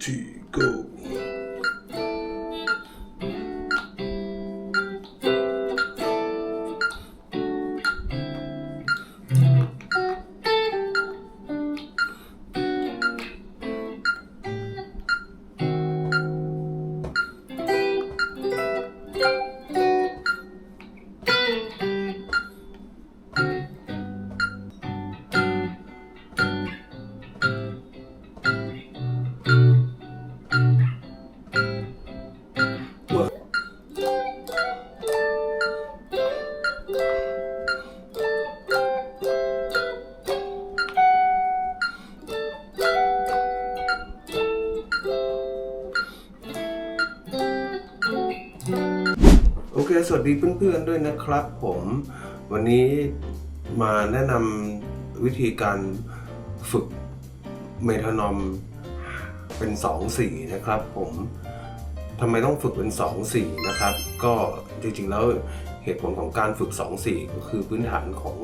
three, go. อเคสวัสดีเพื่อนๆด้วยนะครับ ผมวันนี้มาแนะนำวิธีการฝึกเมทานอมเป็น2สีนะครับผมทำไมต้องฝึกเป็น2สีนะครับ ก็จริงๆแล้วเหตุผลของการฝึก2สีก็คือพื้นฐานของ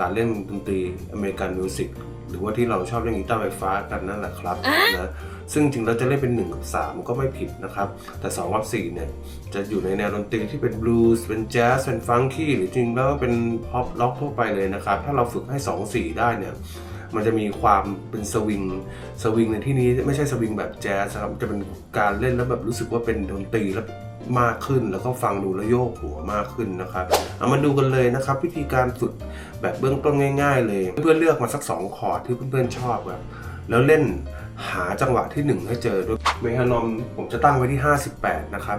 การเล่นดนตรีอเมริกันมิวสิก หรือว่าที่เราชอบเล่นกีตาร์ไฟฟ้ากันนั่นแหละครับนะซึ่งจริงๆเราจะเล่นเป็น1กับ3 ก็ไม่ผิดนะครับ แต่2กับ4เนี่ยจะอยู่ในแนวดนตรีที่เป็นบลูส์เป็นแจ๊สเป็นฟังกี้หรือจริงๆแล้วเป็นพ็อปล็อกทั่วไปเลยนะครับ ถ้าเราฝึกให้ 2 4 ได้เนี่ยมันจะมีความเป็นสวิง สวิงในที่นี้ไม่ใช่สวิงแบบแจ๊สครับจะเป็นการเล่นแล้วแบบรู้สึกว่าเป็นดนตรีแล้ว มากขึ้น แล้วก็ฟังดูแล้วโยกหัวมากขึ้นนะครับเอามาดูกันเลยนะครับ วิธีการฝึกแบบเบื้องต้นง่าย ๆ เลย เพื่อนๆเลือกมาสัก 2 คอร์ดที่เพื่อนๆชอบครับแล้วเล่นหาจังหวะที่ 1 ให้เจอด้วยเมทานอมผมจะตั้งไว้ที่ 58 นะครับ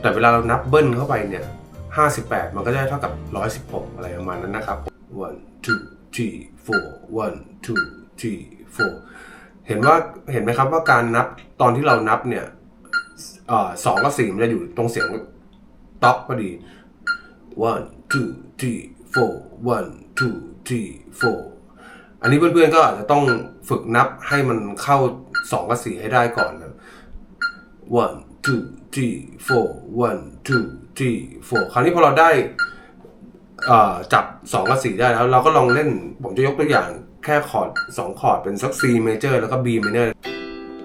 แต่เวลาเรานับเบิ้ลเข้าไปเนี่ย 58 มันก็จะเท่ากับ 116 อะไรประมาณนั้นนะครับ one two three four one two three four เห็นว่าเห็นไหมครับว่าการนับตอนที่เรานับเนี่ย สองกับสี่มันจะอยู่ตรงเสียงต็อปพอดี one two three four one two three four อันนี้เพื่อนๆก็อาจจะต้องฝึกนับให้มันเข้าสองกับสี่ให้ได้ก่อนนะ one two three four one two three four คราวนี้พอเราได้จับ2กับ4ได้แล้ว เราก็ลองเล่น ผมจะยกตัวอย่างแค่คอร์ด2คอร์ดเป็นสัก C major แล้วก็ B minor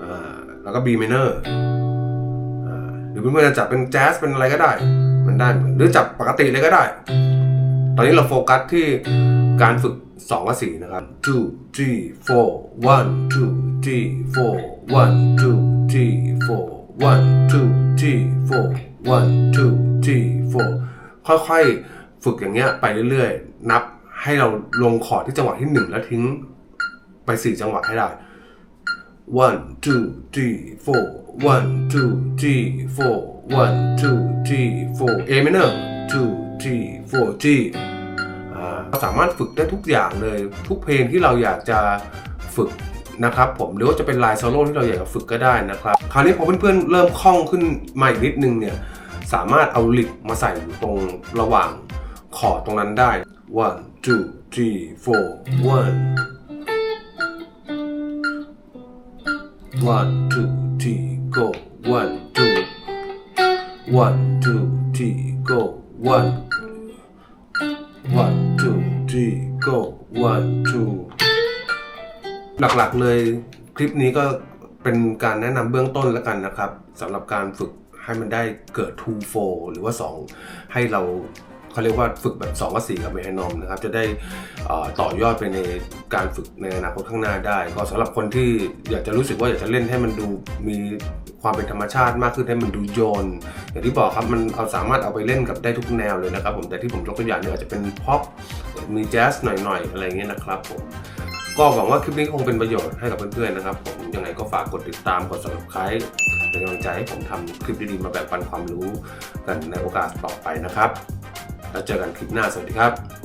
อ่าแล้วก็ B minor อ่าห รือเพื่อนๆจะจับเป็นแจ๊สเป็นอะไรก็ได้ มันได้หมดหรือจับปกติเลยก็ได้ ตอนนี้เราโฟกัสที่การฝึก2กับ4นะครับ two three four one two three four one two three four one two three four one two three four ค่อยๆ ฝึกอย่างเงี้ยไปเรื่อยๆ นับให้เราลงคอร์ดที่จังหวะที่ 1 แล้วทิ้งไป 4 จังหวะให้ได้ one two three four one two three four one two three four A minor two three four G อ่าเราสามารถฝึกได้ทุกอย่างเลย ทุกเพลงที่เราอยากจะฝึกนะครับผมหรือว่าจะเป็นลายโซโล่ที่เราอยากจะฝึกก็ได้นะครับ คราวนี้พอเพื่อนๆเริ่มคล่องขึ้นมาอีกนิดนึงเนี่ยสามารถเอาลิกมาใส่ตรงระหว่างคอร์ดตรงนั้นได้ one two three four one one two three go one two one two three go one one two three go one two หลักๆเลยคลิปนี้ก็เป็นการแนะนำเบื้องต้นแล้วกันนะครับสำหรับการฝึกให้มันได้เกิด two four หรือว่า 2 ให้เรา เขาเรียกว่าฝึกแบบ2กับ4กับเมทานอมนะครับจะได้ต่อยอดไปในการฝึกในอนาคตข้างหน้าได้ ก็สำหรับคนที่อยากจะรู้สึกว่าอยากจะเล่นให้มันดูมีความเป็นธรรมชาติมากขึ้นให้มันดูโยน อย่างที่บอกครับมันเอาสามารถเอาไปเล่นกับได้ทุกแนวเลยนะครับผมแต่ที่ผมยกตัวอย่างเนี่ยอาจจะเป็นพ็อปมีแจ๊สหน่อยๆ อะไรเงี้ยนะครับผมก็หวังว่าคลิปนี้คงเป็นประโยชน์ให้กับเพื่อนๆนะครับผมยังไงก็ฝากกดติดตามกด subscribe เป็นกำลังใจให้ผมทำคลิปดีๆมาแบ่งปันความรู้กันในโอกาสต่อไปนะครับ แล้วเจอกันคลิปหน้าสวัสดีครับ